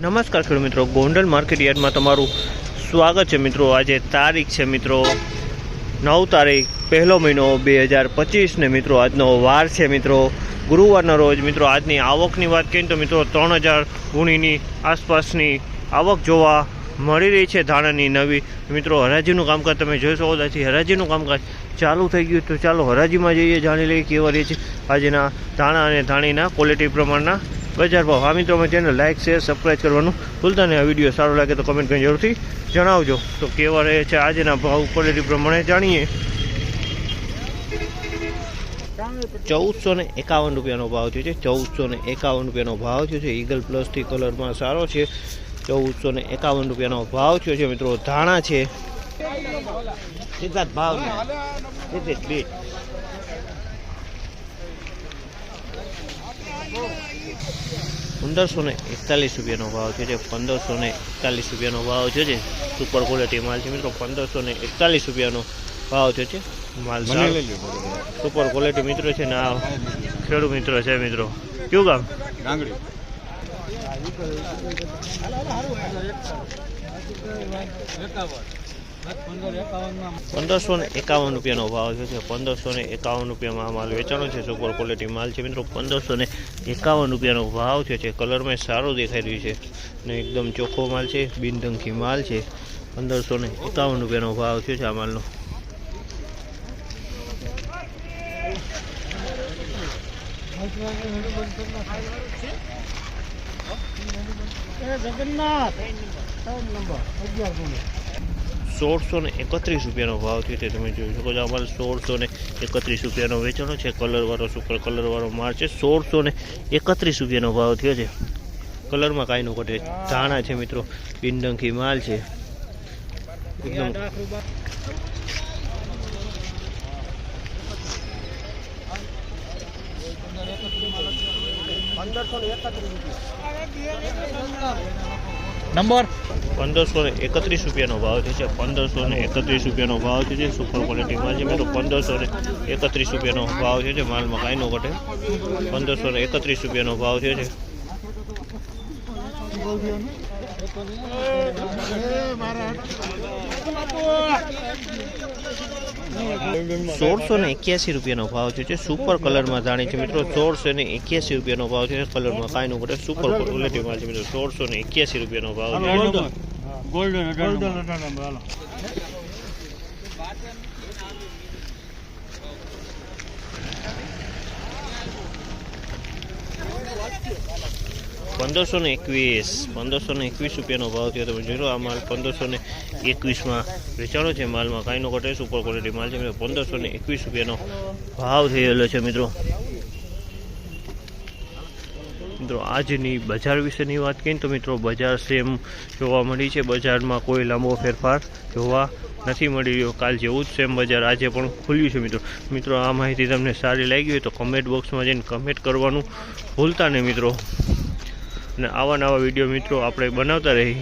નમસ્કાર ખેડૂત મિત્રો, ગોંડલ માર્કેટ યાર્ડમાં તમારું સ્વાગત છે મિત્રો. આજે તારીખ છે મિત્રો નવ તારીખ, પહેલો મહિનો બે હજાર પચીસ ને મિત્રો આજનો વાર છે મિત્રો. ગુરુવારના રોજ મિત્રો આજની આવકની વાત કરીએ તો મિત્રો ત્રણ હજાર ગુણીની આસપાસની આવક જોવા મળી રહી છે ધાણાની નવી. મિત્રો હરાજીનું કામકાજ તમે જોઈ શકો ત્યાંથી હરાજીનું કામકાજ ચાલુ થઈ ગયું તો ચાલો હરાજીમાં જઈએ, જાણી લઈએ કેવા રહે છે. આજના ધાણા અને ધાણીના ક્વોલિટી પ્રમાણના બજાર ભાવ. આ મિત્રો, અમે ચેનલ લાઇક શેર સબસ્ક્રાઈબ કરવાનું ભૂલતા નહીં. આ વીડિયો સારો લાગે તો કમેન્ટ કરીને જરૂરથી જણાવજો. તો કેવા રહે છે આજના ભાવ ક્વોલિટી પ્રમાણે જાણીએ. ચૌદસો ને એકાવન રૂપિયાનો ભાવ થયો છે. ચૌદસો ને એકાવન રૂપિયાનો ભાવ થયો છે. ઈગલ પ્લસથી કલરમાં સારો છે. ચૌદસો ને એકાવન રૂપિયાનો ભાવ થયો છે મિત્રો. ધાણા છે. સિદ્ધાર્થ ભાવ બે પંદરસો ને એકતાલીસ રૂપિયાનો ભાવ છે જે પંદરસો ને એકતાલીસ રૂપિયાનો ભાવ છે જે સુપર ક્વોલિટી માલ છે મિત્રો પંદરસો ને એકતાલીસ રૂપિયાનો ભાવ છે છે માલ સુપર ક્વોલિટી મિત્રો છે ને આ ખેડૂત મિત્રો છે મિત્રો કયું ગામ ડાંગડી પંદરસો ને એકાવન રૂપિયાનો ભાવ છે. જે પંદરસો ને એકાવન રૂપિયામાં આ માલ વેચાણો છે. સુપર ક્વોલિટી માલ છે મિત્રો. પંદરસો ને એકાવન રૂપિયાનો ભાવ છે જે કલરમાં સારો દેખાઈ રહ્યું છે. ને એકદમ ચોખ્ખો માલ છે. બિનધંખી માલ છે. પંદરસો ને એકાવન રૂપિયાનો ભાવ છે આ માલનો. સોળસો ને એકત્રીસ રૂપિયાનો ભાવ છે તે તમે જોઈ શકો છો. અમારે સોળસો ને એકત્રીસ રૂપિયાનો વેચાણો છે. કલરવાળો સુપર કલરવાળો માલ છે. સોળસો ને એકત્રીસ રૂપિયાનો ભાવ થયો છે. કલરમાં કાંઈ ન ઘટે. ધાણા છે મિત્રો. બિનડંખી માલ છે. એકદમ. નંબર? પંદરસો ને એકત્રીસ રૂપિયાનો ભાવ થયો છે. પંદરસો ને એકત્રીસ રૂપિયાનો ભાવ થયો છે. સુપર ક્વોલિટીમાં છે. મિત્રો પંદરસો ને એકત્રીસ રૂપિયાનો ભાવ થયો છે. માલમાં કાંઈ ન ઘટે. પંદરસો ને એકત્રીસ રૂપિયાનો ભાવ થયો છે. સોળસો ને એક્યાસી રૂપિયાનો ભાવ છે સુપર કલરમાં જાણી છે મિત્રો. સોળસો ને એક્યાસી રૂપિયાનો ભાવ છે. કલરમાં કાંઈ ન ઘટે સુપર ક્વોલિટી માલ છે મિત્રો. સોળસો ને એક્યાસી રૂપિયાનો ભાવ છે. ગોલ્ડન ગોલ્ડન પંદરસો ને એકવીસ, પંદરસો ને એકવીસ રૂપિયાનો ભાવ થયો તમે જોઈ લો, આ માલ પંદરસો ને એકવીસમાં વેચાણો છે માલમાં. કાંઈનો ઘટે સુપર ક્વોલિટી માલ છે મિત્રો? પંદરસો ને એકવીસ રૂપિયાનો ભાવ થયેલો છે મિત્રો. મિત્રો, આજની બજાર વિશેની વાત કહીએ તો મિત્રો, બજાર સેમ જોવા મળી છે. બજારમાં કોઈ લાંબો ફેરફાર જોવા નથી મળી રહ્યો. કાલ જેવું જ સેમ બજાર આજે પણ ખુલ્યું છે મિત્રો. મિત્રો, આ માહિતી તમને સારી લાગી હોય તો કમેન્ટ બોક્સમાં જઈને કમેન્ટ કરવાનું ભૂલતા નહીં મિત્રો. અને આવા નવા વીડિયો મિત્રો આપણે બનાવતા રહી.